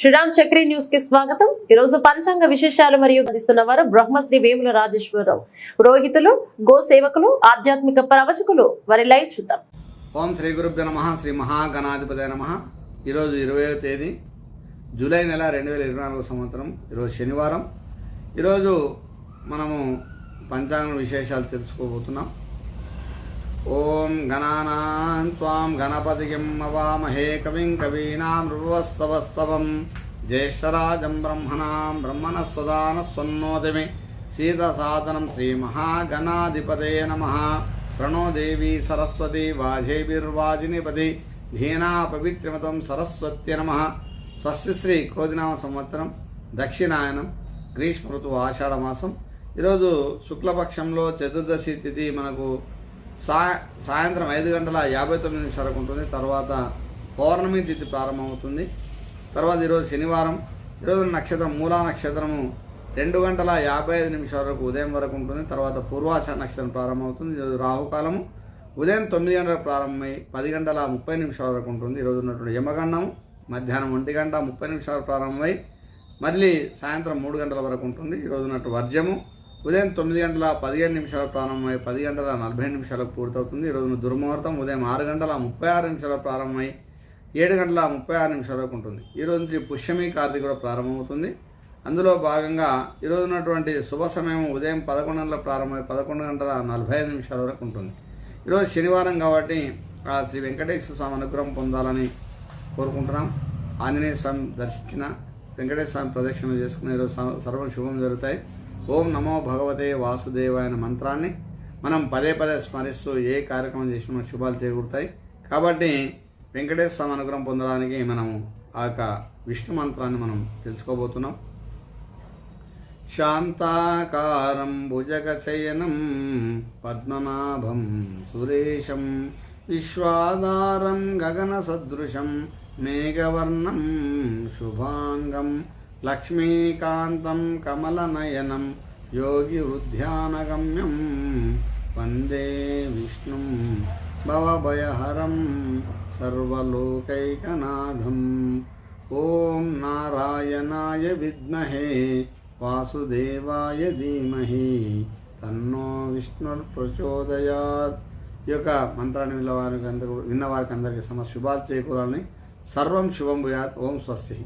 శ్రీరామ్ చక్రి న్యూస్కి స్వాగతం. ఈ రోజు పంచాంగ విశేషాలు మరియు అందిస్తున్న వారు బ్రహ్మశ్రీ వేముల రాజేశ్వరరావు. రోహితులు గో సేవకులు ఆధ్యాత్మిక ప్రవచకులు. వారి లైవ్ చూద్దాం. ఓం శ్రీ గురుభ్య నమ శ్రీ మహాగణాధిపతి నమ. ఈరోజు ఇరవయో తేదీ జూలై నెల రెండు వేల ఇరవై నాలుగు సంవత్సరం. ఈరోజు శనివారం. ఈరోజు మనము పంచాంగ విశేషాలు తెలుసుకోబోతున్నాం. ఓం గణానాం త్వాం గణపతికిం अवामहे కవిం కవీనాం మృవస్తవస్తవం జ్యేష్ఠరాజం బ్రహ్మణాం బ్రహ్మణస్వదాన స్వన్నోతిమి సీతసాదనం శ్రీ మహాగణాధిపతే నమ. ప్రణో సరస్వతి వాజేభిర్వాజినిపతి. ధీనా పవిత్రమతం సరస్వత్య నమ. స్వస్తి శ్రీ క్రోధినామ సంవత్సరం దక్షిణాయనం గ్రీష్మ ఋతువు ఆషాఢమాసం. ఈరోజు శుక్లపక్షంలో చతుర్దశి తిథి మనకు సాయ సాయంత్రం ఐదు గంటల యాభై తొమ్మిది నిమిషాలకు ఉంటుంది. తర్వాత పౌర్ణమి తిథి ప్రారంభమవుతుంది. తర్వాత ఈరోజు శనివారం. ఈరోజు నక్షత్రం మూలా నక్షత్రము రెండు గంటల యాభై ఐదు నిమిషాల వరకు ఉదయం వరకు ఉంటుంది. తర్వాత పూర్వాష నక్షత్రం ప్రారంభమవుతుంది. ఈరోజు రాహుకాలము. ఉదయం తొమ్మిది గంటలకు ప్రారంభమై పది గంటల ముప్పై నిమిషాల వరకు ఉంటుంది. ఈరోజు ఉన్నటువంటి యమగండం. మధ్యాహ్నం ఒంటి గంట ముప్పై నిమిషాలు ప్రారంభమై మళ్ళీ సాయంత్రం మూడు గంటల వరకు ఉంటుంది. ఈరోజు ఉన్నట్టు వర్జము. ఉదయం తొమ్మిది గంటల పదిహేను నిమిషాలకు ప్రారంభమై పది గంటల నలభై నిమిషాలకు పూర్తవుతుంది. ఈరోజు దుర్ముహూర్తం ఉదయం ఆరు గంటల ముప్పై ఆరు నిమిషాలకు ప్రారంభమై ఏడు గంటల ముప్పై ఆరు నిమిషాల వరకు ఉంటుంది ఈరోజు నుంచి పుష్యమి కార్తీక కూడా ప్రారంభమవుతుంది. అందులో భాగంగా ఈరోజు ఉన్నటువంటి శుభ సమయం ఉదయం పదకొండు గంటల ప్రారంభమై పదకొండు గంటల నలభై ఐదు నిమిషాల వరకు ఉంటుంది. ఈరోజు శనివారం కాబట్టి ఆ శ్రీ వెంకటేశ్వర స్వామి అనుగ్రహం పొందాలని కోరుకుంటున్నాం. ఆంజనేయ స్వామి దర్శించిన వెంకటేశ్వర స్వామి ప్రదక్షిణ చేసుకుని ఈరోజు సర్వం శుభం జరుగుతాయి. ఓం నమో భగవతే వాసుదేవాయ అనే మంత్రాన్ని మనం పదే పదే స్మరిస్తూ ఏ కార్యక్రమం చేసినా శుభాలు చేకూరుతాయి. కాబట్టి వెంకటేశ్వర స్వామి అనుగ్రహం పొందడానికి మనము ఆ యొక్క విష్ణు మంత్రాన్ని మనం తెలుసుకోబోతున్నాం. శాంతాకారం భుజగశయనం పద్మనాభం సురేశం విశ్వాధారం గగనసదృశం మేఘవర్ణం శుభాంగం లక్ష్మీకాంతం కమలనయనం యోగి వృద్ధ్యానగమ్యం వందే విష్ణుం భవభయహరం సర్వలోకైకనాథం. ఓం నారాయణాయ విద్మహే వాసుదేవాయ ధీమహి తన్నో విష్ణుర్ ప్రచోదయాత్. ఈ యొక్క మంత్రాన్ని విన్న వారికి అందరూ విన్న అందరికీ సమ శుభాలు చేకూరాలని సర్వం శుభం భూయాత్ ఓం స్వస్తి